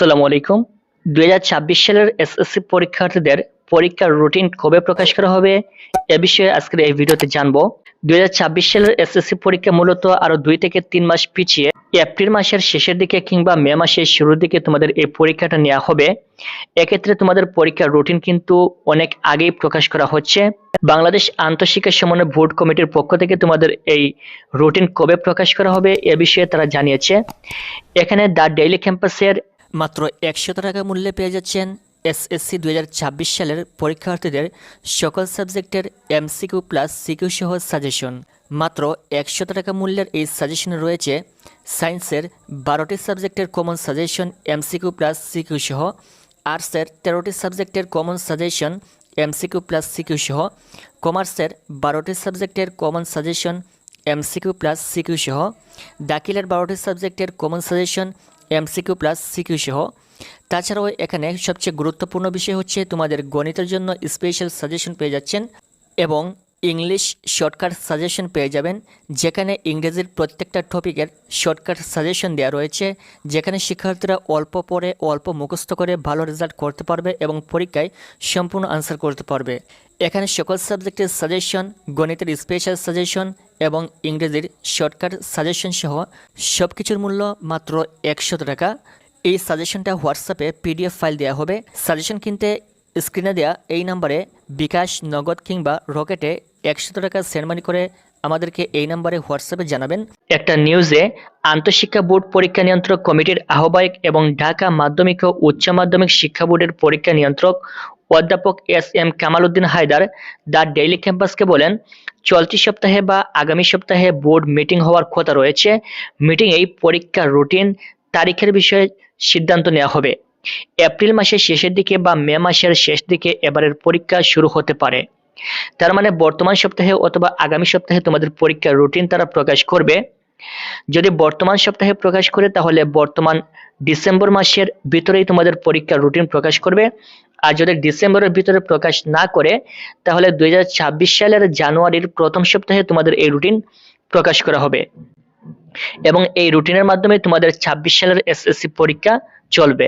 আসসালামু আলাইকুম। দুই হাজার ছাব্বিশ সালের এসএসসি পরীক্ষার্থীদের পরীক্ষার রুটিন কবে প্রকাশ করা হবে এ বিষয়ে আজকের এই ভিডিওতে জানব। দুই সালের এসএসসি পরীক্ষা মূলত আরও দুই থেকে তিন মাস পিছিয়ে এপ্রিল মাসের শেষের দিকে কিংবা মে মাসের শুরুর দিকে তোমাদের এই পরীক্ষাটা নেওয়া হবে। এক্ষেত্রে তোমাদের পরীক্ষার রুটিন কিন্তু অনেক আগেই প্রকাশ করা হচ্ছে। বাংলাদেশ আন্তঃশিক্ষা সমন্বয় বোর্ড কমিটির পক্ষ থেকে তোমাদের এই রুটিন কবে প্রকাশ করা হবে এ বিষয়ে তারা জানিয়েছে। এখানে দ্য ডেইলি ক্যাম্পাসের মাত্র একশত টাকা মূল্যে পেয়ে যাচ্ছেন এসএসসি দু হাজার ছাব্বিশ সালের পরীক্ষার্থীদের সকল সাবজেক্টের এমসিকিউ প্লাস সিকিউ সহ সাজেশন। মাত্র একশো টাকা মূল্যের এই সাজেশনে রয়েছে সায়েন্সের বারোটি সাবজেক্টের common suggestion MCQ plus CQ সহ, আর্টসের তেরোটি সাবজেক্টের common suggestion MCQ plus CQ সহ, কমার্সের বারোটি সাবজেক্টের common suggestion MCQ plus CQ সহ, দাখিলের বারোটি সাবজেক্টের common suggestion MCQ plus CQ সহ। তাছাড়াও এখানে সবচেয়ে গুরুত্বপূর্ণ বিষয় হচ্ছে তোমাদের গণিতের জন্য স্পেশাল সাজেশন পেয়ে যাচ্ছেন এবং ইংলিশ শর্টকাট সাজেশন পেয়ে যাবেন, যেখানে ইংরেজির প্রত্যেকটা টপিকের শর্টকাট সাজেশন দেওয়া রয়েছে, যেখানে শিক্ষার্থীরা অল্প পড়ে, অল্প মুখস্থ করে ভালো রেজাল্ট করতে পারবে এবং পরীক্ষায় সম্পূর্ণ আনসার করতে পারবে। এখানে সকল সাবজেক্টের সাজেশন গণিতের স্পেশাল সাজেশন এবং ইংরেজির শর্টকাট সাজেশন সহ সব কিছুর মূল্য মাত্র একশত টাকা। এই সাজেশনটা হোয়াটসঅ্যাপে পিডিএফ ফাইল দেওয়া হবে। সাজেশন কিনতে স্ক্রিনে দেওয়া এই নাম্বারে বিকাশ, নগদ কিংবা রকেটে একশত টাকা সেন্ড মানি করে আমাদেরকে এই নাম্বারে হোয়াটসঅ্যাপে জানাবেন। একটা নিউজে আন্তঃশিক্ষা বোর্ড পরীক্ষা নিয়ন্ত্রক কমিটির আহ্বায়ক এবং ঢাকা মাধ্যমিক ও উচ্চ মাধ্যমিক শিক্ষা বোর্ডের পরীক্ষা নিয়ন্ত্রক অধ্যাপক S M Kamal Uddin Haider the daily ক্যাম্পাসকে বলেন, চলতি সপ্তাহে বা আগামী সপ্তাহে বোর্ড মিটিং হওয়ার কথা রয়েছে। মিটিংয়েই পরীক্ষার রুটিন, তারিখের বিষয়ে সিদ্ধান্ত নেওয়া হবে। এপ্রিল মাসের শেষের দিকে বা মে মাসের শেষ দিকে এবারের পরীক্ষা শুরু হতে পারে। তার মানে বর্তমান সপ্তাহে অথবা আগামী সপ্তাহে তোমাদের পরীক্ষার রুটিন তারা প্রকাশ করবে। যদি বর্তমান সপ্তাহে প্রকাশ করে, তাহলে বর্তমান ডিসেম্বর মাসের ভিতরেই তোমাদের পরীক্ষার রুটিন প্রকাশ করবে। আর যদি ডিসেম্বরের ভিতরে প্রকাশ না করে, তাহলে দুই ছাব্বিশ সালের জানুয়ারির প্রথম সপ্তাহে তোমাদের এই রুটিন প্রকাশ করা হবে। এবং এই রুটিনের মাধ্যমে তোমাদের ছাব্বিশ সালের এসএসসি পরীক্ষা চলবে।